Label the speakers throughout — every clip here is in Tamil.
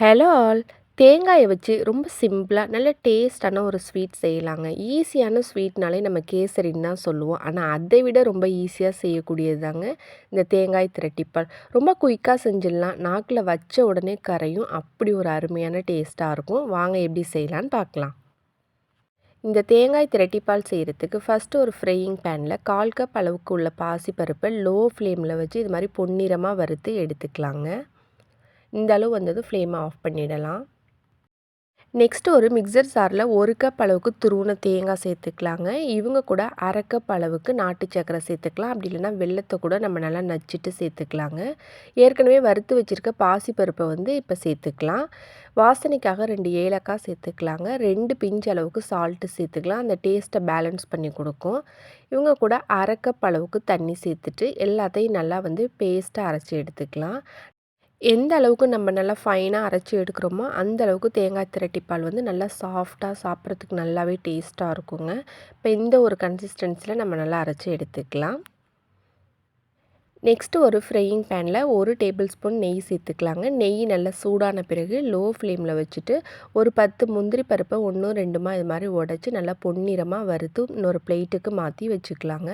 Speaker 1: Hello all. தேங்காயை வச்சு ரொம்ப சிம்பிளாக நல்ல டேஸ்டான ஒரு ஸ்வீட் செய்யலாங்க. ஈஸியான ஸ்வீட்னாலே நம்ம கேசரின்னு தான் சொல்லுவோம். ஆனால் அதை விட ரொம்ப ஈஸியாக செய்யக்கூடியது தாங்க இந்த தேங்காய் திரட்டிப்பால். ரொம்ப குயிக்காக செஞ்சிடலாம். நாக்கில் வச்ச உடனே கரையும். அப்படி ஒரு அருமையான டேஸ்ட்டாக இருக்கும். வாங்க எப்படி செய்யலான்னு பார்க்கலாம். இந்த தேங்காய் திரட்டிப்பால் செய்கிறதுக்கு ஃபஸ்ட்டு ஒரு ஃப்ரையிங் பேனில் கால் கப் அளவுக்கு உள்ள பாசிப்பருப்பை லோ ஃப்ளேமில் வச்சு இது மாதிரி பொன்னிறமாக வறுத்து எடுத்துக்கலாங்க. இந்த அளவு வந்தது ஃப்ளேமை ஆஃப் பண்ணிடலாம். நெக்ஸ்ட்டு ஒரு மிக்சர் சாரில் ஒரு கப் அளவுக்கு துருவன தேங்காய் சேர்த்துக்கலாங்க. இவங்க கூட அரை கப் அளவுக்கு நாட்டு சக்கரை சேர்த்துக்கலாம். அப்படி இல்லைனா வெள்ளத்தை கூட நம்ம நல்லா நச்சுட்டு சேர்த்துக்கலாங்க. ஏற்கனவே வறுத்து வச்சுருக்க பாசிப்பருப்பை வந்து இப்போ சேர்த்துக்கலாம். வாசனைக்காக ரெண்டு ஏலக்காய் சேர்த்துக்கலாங்க. ரெண்டு பிஞ்சு அளவுக்கு சால்ட்டு சேர்த்துக்கலாம். அந்த டேஸ்ட்டை பேலன்ஸ் பண்ணி கொடுக்கும். இவங்க கூட அரை கப் அளவுக்கு தண்ணி சேர்த்துட்டு எல்லாத்தையும் நல்லா வந்து பேஸ்ட்டாக அரைச்சி எடுத்துக்கலாம். எந்த அளவுக்கு நம்ம நல்லா ஃபைனாக அரைச்சி எடுக்கிறோமோ அந்த அளவுக்கு தேங்காய் திரட்டிப்பால் வந்து நல்லா சாஃப்டாக சாப்பிட்றதுக்கு நல்லாவே டேஸ்ட்டாக இருக்குங்க. இப்போ இந்த ஒரு கன்சிஸ்டன்சியில் நம்ம நல்லா அரைச்சி எடுத்துக்கலாம். நெக்ஸ்ட்டு ஒரு ஃப்ரையிங் பேனில் ஒரு டேபிள் ஸ்பூன் நெய் சேர்த்துக்கலாங்க. நெய் நல்லா சூடான பிறகு லோ ஃப்ளேமில் வச்சுட்டு ஒரு பத்து முந்திரி பருப்பை ஒன்றும் ரெண்டுமா இது மாதிரி உடச்சி நல்லா பொன்னிறமாக வறுத்து இன்னொரு பிளேட்டுக்கு மாற்றி வச்சுக்கலாங்க.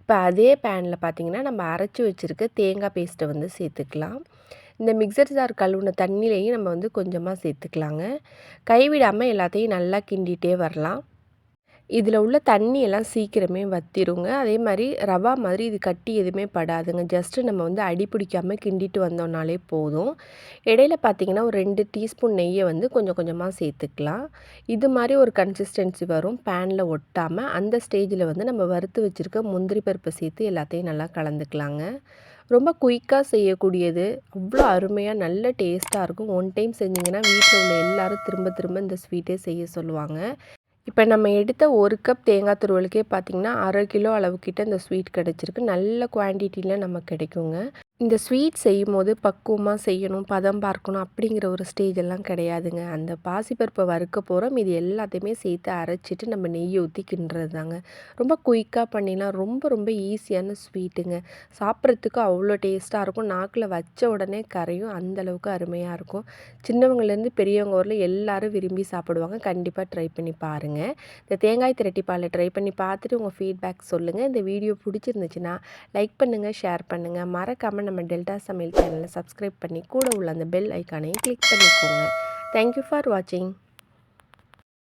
Speaker 1: இப்போ அதே பேனில் பார்த்திங்கன்னா நம்ம அரைச்சி வச்சுருக்க தேங்காய் பேஸ்ட்டை வந்து சேர்த்துக்கலாம். இந்த மிக்சர் ஜார் கழுவுன தண்ணியிலையும் நம்ம வந்து கொஞ்சமாக சேர்த்துக்கலாங்க. கைவிடாமல் எல்லாத்தையும் நல்லா கிண்டிகிட்டே வரலாம். இதில் உள்ள தண்ணியெல்லாம் சீக்கிரமே வத்திடுங்க அதே மாதிரி ரவா மாதிரி இது கட்டி எதுவுமே படாதுங்க. ஜஸ்ட்டு நம்ம வந்து அடி பிடிக்காமல் கிண்டிட்டு வந்தோம்னாலே போதும். இடையில பார்த்திங்கன்னா ஒரு ரெண்டு டீஸ்பூன் நெய்யை வந்து கொஞ்சம் கொஞ்சமாக சேர்த்துக்கலாம். இது மாதிரி ஒரு கன்சிஸ்டன்சி வரும். பேனில் ஒட்டாமல் அந்த ஸ்டேஜில் வந்து நம்ம வறுத்து வச்சுருக்க முந்திரி பருப்பை சேர்த்து எல்லாத்தையும் நல்லா கலந்துக்கலாங்க. ரொம்ப குயிக்காக செய்யக்கூடியது. அவ்வளோ அருமையாக நல்ல டேஸ்ட்டாக இருக்கும். ஒன் டைம் செஞ்சிங்கன்னா வீட்டில் உள்ள எல்லோரும் திரும்ப திரும்ப இந்த ஸ்வீட்டே செய்ய சொல்லுவாங்க. இப்போ நம்ம எடுத்த ஒரு கப் தேங்காய் துருவலுக்கே பார்த்திங்கன்னா அரை கிலோ அளவுக்கிட்ட இந்த ஸ்வீட் கிடச்சிருக்கு. நல்ல குவான்டிட்டியில் நமக்கு கிடைக்குங்க. இந்த ஸ்வீட் செய்யும் போது பக்குவமாக செய்யணும் பதம் பார்க்கணும் அப்படிங்கிற ஒரு ஸ்டேஜ் எல்லாம் கிடையாதுங்க. அந்த பாசிப்பருப்பை வறுக்க போகிறோம் இது எல்லாத்தையுமே சேர்த்து அரைச்சிட்டு நம்ம நெய் ஊற்றி கிண்டுறது தாங்க ரொம்ப குயிக்காக பண்ணிடலாம் ரொம்ப ரொம்ப ஈஸியான ஸ்வீட்டுங்க சாப்பிட்றதுக்கு அவ்வளோ டேஸ்ட்டாக இருக்கும். நாக்கில் வச்ச உடனே கரையும் அந்தளவுக்கு அருமையாக இருக்கும். சின்னவங்கலேருந்து பெரியவங்க ஊரில் எல்லோரும் விரும்பி சாப்பிடுவாங்க. கண்டிப்பாக ட்ரை பண்ணி பாருங்கள் இந்த தேங்காய் திரட்டி பாலை ட்ரை பண்ணி பார்த்துட்டு உங்கள் ஃபீட்பேக் சொல்லுங்கள் இந்த வீடியோ பிடிச்சிருந்துச்சுன்னா லைக் பண்ணுங்கள் ஷேர் பண்ணுங்கள் மறக்காமல் நம்ம டெல்டா சமையல் சேனலை சப்ஸ்கிரைப் பண்ணி கூட உள்ள அந்த பெல் ஐக்கானையும் கிளிக் பண்ணிக்கோங்க. தேங்க்யூ ஃபார் வாட்சிங்